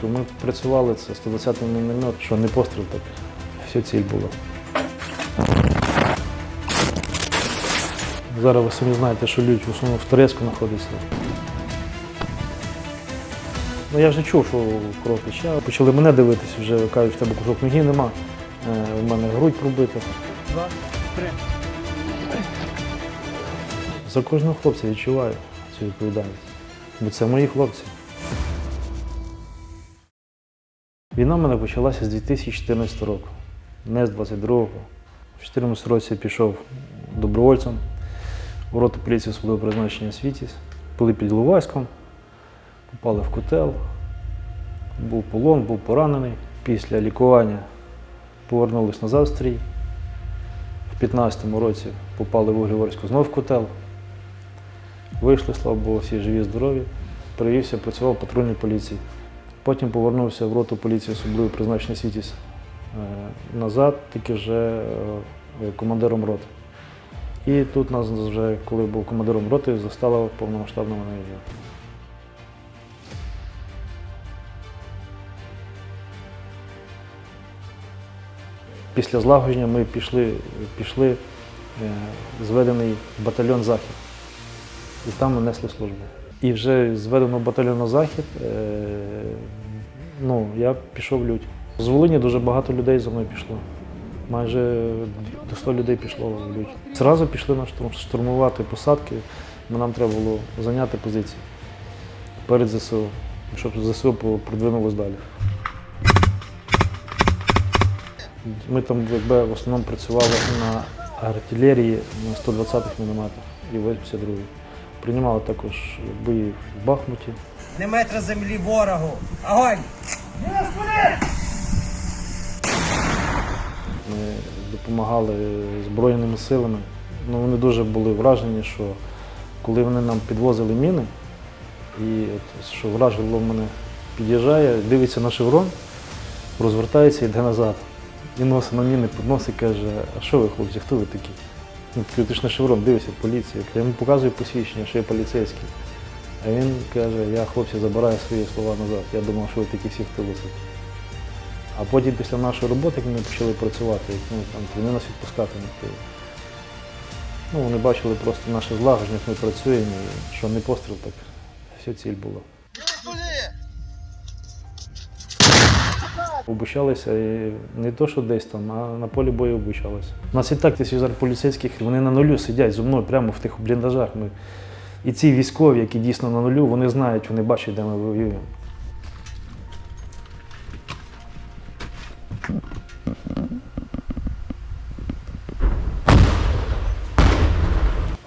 То ми працювали це 120-й міномет, що не постріл, так все ціль була. Зараз ви самі знаєте, що люди в основному в Турецьку знаходяться. Ну я вже чув, що кров тече. Почали мене дивитися, вже кажуть, в тебе кусок ноги нема, е, в мене грудь пробита. Два, три. За кожного хлопця відчуваю цю відповідальність. Бо це мої хлопці. Війна в мене почалася з 2014 року, не з 22-го. В 2014 році я пішов добровольцем у роту поліції особливого призначення Світіс. Були під Іловайськом, попали в котел, був полон, був поранений. Після лікування повернулись назад в стрій. В 15-му році попали в Угліварську знов в котел. Вийшли, слава Богу, всі живі, здорові. Перевівся, працював в патрульній поліції. Потім повернувся в роту поліції особливо призначення Світіс е, назад, тільки вже е, командиром роти. І тут нас вже, коли був командиром роти, застала повномасштабна війна. Після злагодження ми пішли, пішли е, зведений батальйон Захід. І там ми несли службу. І вже зведено батальйону Захід, е, ну, я пішов в лють. З Волині дуже багато людей за мною пішло. Майже до 100 людей пішло в лють. Зразу пішли на штурм, штурмувати посадки, бо нам треба було зайняти позиції перед ЗСУ, щоб ЗСУ продвинулось далі. Ми там якби, в основному працювали на артилерії на 120-х мінометах і 82-й. Приймали також бої в Бахмуті. Не метра землі ворогу. Огонь! Ми допомагали Збройними силами. Ну, вони дуже були вражені, що коли вони нам підвозили міни, і от, що вражий лов мене під'їжджає, дивиться на шеврон, розвертається і йде назад. І носить на міни, підносить, каже, а що ви, хлопці, хто ви такі? Ну, ти ж на шеврон, дивися, поліція. Я йому показую посвідчення, що я поліцейський. А він каже, я хлопці забираю свої слова назад. Я думав, що ви такі всі в тилу. А потім після нашої роботи, як ми почали працювати, як, ну, там, вони нас відпускати не хотіли. Ну, вони бачили просто наше злагодження, як ми працюємо, і що не постріл, так все ціль була. Обучалися і не то, що десь там, а на полі бою обучалися. У нас і так тисяч поліцейських, вони на нулю сидять зі мною прямо в тих бліндажах. Ми... І ці військові, які дійсно на нулю, вони знають, вони бачать, де ми воюємо.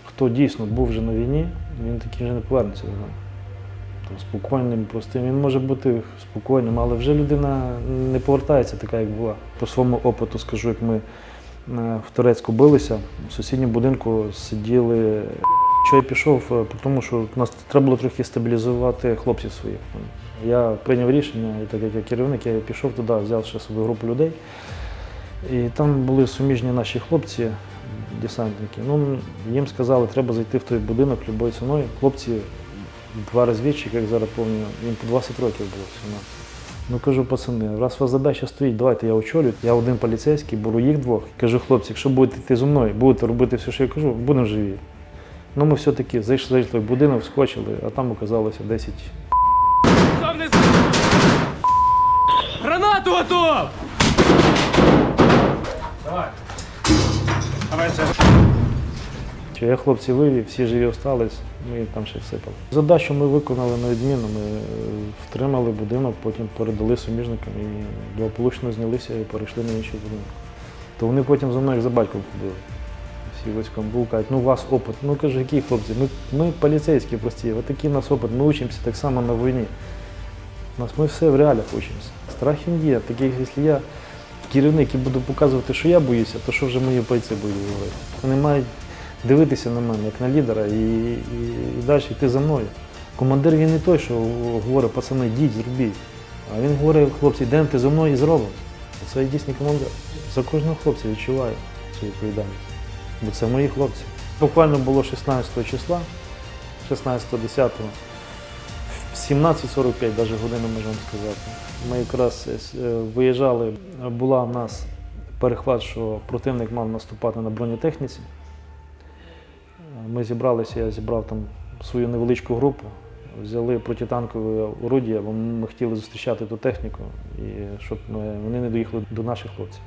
Хто дійсно був вже на війні, він такий вже не повернеться додому. Там, спокійним, простим. Він може бути спокійним, але вже людина не повертається така, як була. По своєму опиту скажу, як ми е, в Турецьку билися, в сусідньому будинку сиділи. Що я пішов, е, тому що нас треба було трохи стабілізувати хлопців своїх. Я прийняв рішення, і так як я керівник, я пішов туди, взяв ще собі групу людей. І там були суміжні наші хлопці, десантники. Ну, їм сказали, треба зайти в той будинок любою ціною. Хлопці, два розвідчики, як зараз пам'ятаю, їм по 20 років було 17. Ну кажу, пацани, раз у вас задача стоїть, давайте я очолю. Я один поліцейський, беру їх двох. Кажу, хлопці, якщо будете йти зі мною, будете робити все, що я кажу, будемо живі. Ну ми все-таки зайшли, в будинок, вскочили, а там оказалося 10 Гранату готов! Давай. Давай. Що я хлопці вивів, всі живі остались, ми їм там ще всипали. Задачу ми виконали на відміну. Ми е, втримали будинок, потім передали суміжникам і благополучно знялися і перейшли на інший будинок. То вони потім за мною як за батьком ходили. Військом був, ну у вас опит. Ну кажу, які хлопці? Ми, ми поліцейські прості, от такий у нас опит, ми вчимося так само на війні. У нас ми все в реаліях вчимося. Страх він є. Такий, якщо я керівник і буду показувати, що я боюся, то що вже мої бойці будуть говорити? Вони мають дивитися на мене як на лідера і, і, і далі йти за мною. Командир він не той, що говорить, пацани, йдіть, зробіть. А він говорить, хлопці, йдемте за мною і зробимо. Це дійсний командир. За кожного хлопця відчуваю цю відповідальність. Бо це мої хлопці. Буквально було 16 числа, 16-10 В 17.45 навіть годину можу сказати. Ми якраз е, виїжджали, була в нас перехват, що противник мав наступати на бронетехніці. Ми зібралися, я зібрав там свою невеличку групу, взяли протитанкове орудія, бо ми хотіли зустрічати ту техніку, і щоб ми- вони не доїхали до наших хлопців.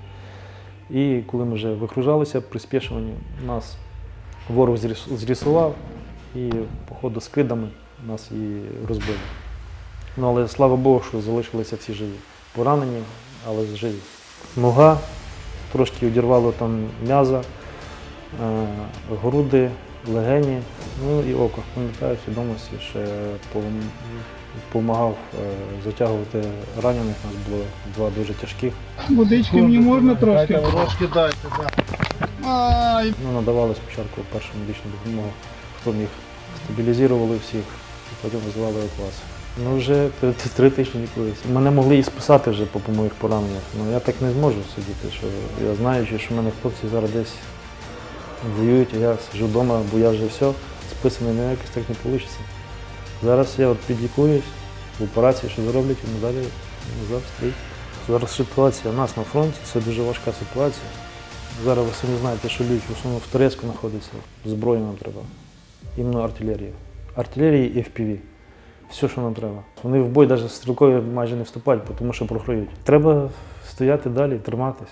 І коли ми вже викружалися приспішувані, нас ворог зрісував і, походу, з кидами нас і розбили. Ну, але слава Богу, що залишилися всі живі. Поранені, але живі. Нога, трошки одірвало там м'яза, е, груди, легені, ну і око. Пам'ятаю свідомості, ще допомагав затягувати ранених. У нас було два дуже тяжких. Водички мені можна трошки? Трошки дайте, да. Ай, Ну, надавали спочатку першу медичну допомогу, хто міг стабілізували всіх, і потім визвали клас. Ну вже три, тижні лікуюся. Мене могли і списати вже по, моїх пораненнях. Ну я так не зможу сидіти, що я знаючи, що в мене хлопці зараз десь воюють, я сиджу вдома, бо я вже все, списаний на якось так не вийде. Зараз я от підлікуюсь, в операції, що зроблять, і далі назад стоїть. Зараз ситуація у нас на фронті, це дуже важка ситуація. Зараз ви самі знаєте, що люди в основному в Турецьку знаходяться. Зброю нам треба. Іменно артилерія. Артилерія і FPV. Все, що нам треба. Вони в бой навіть стрілкові майже не вступають, тому що програють. Треба стояти далі, триматись.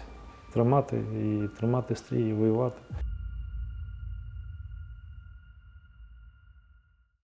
Тримати і тримати стрій, і воювати.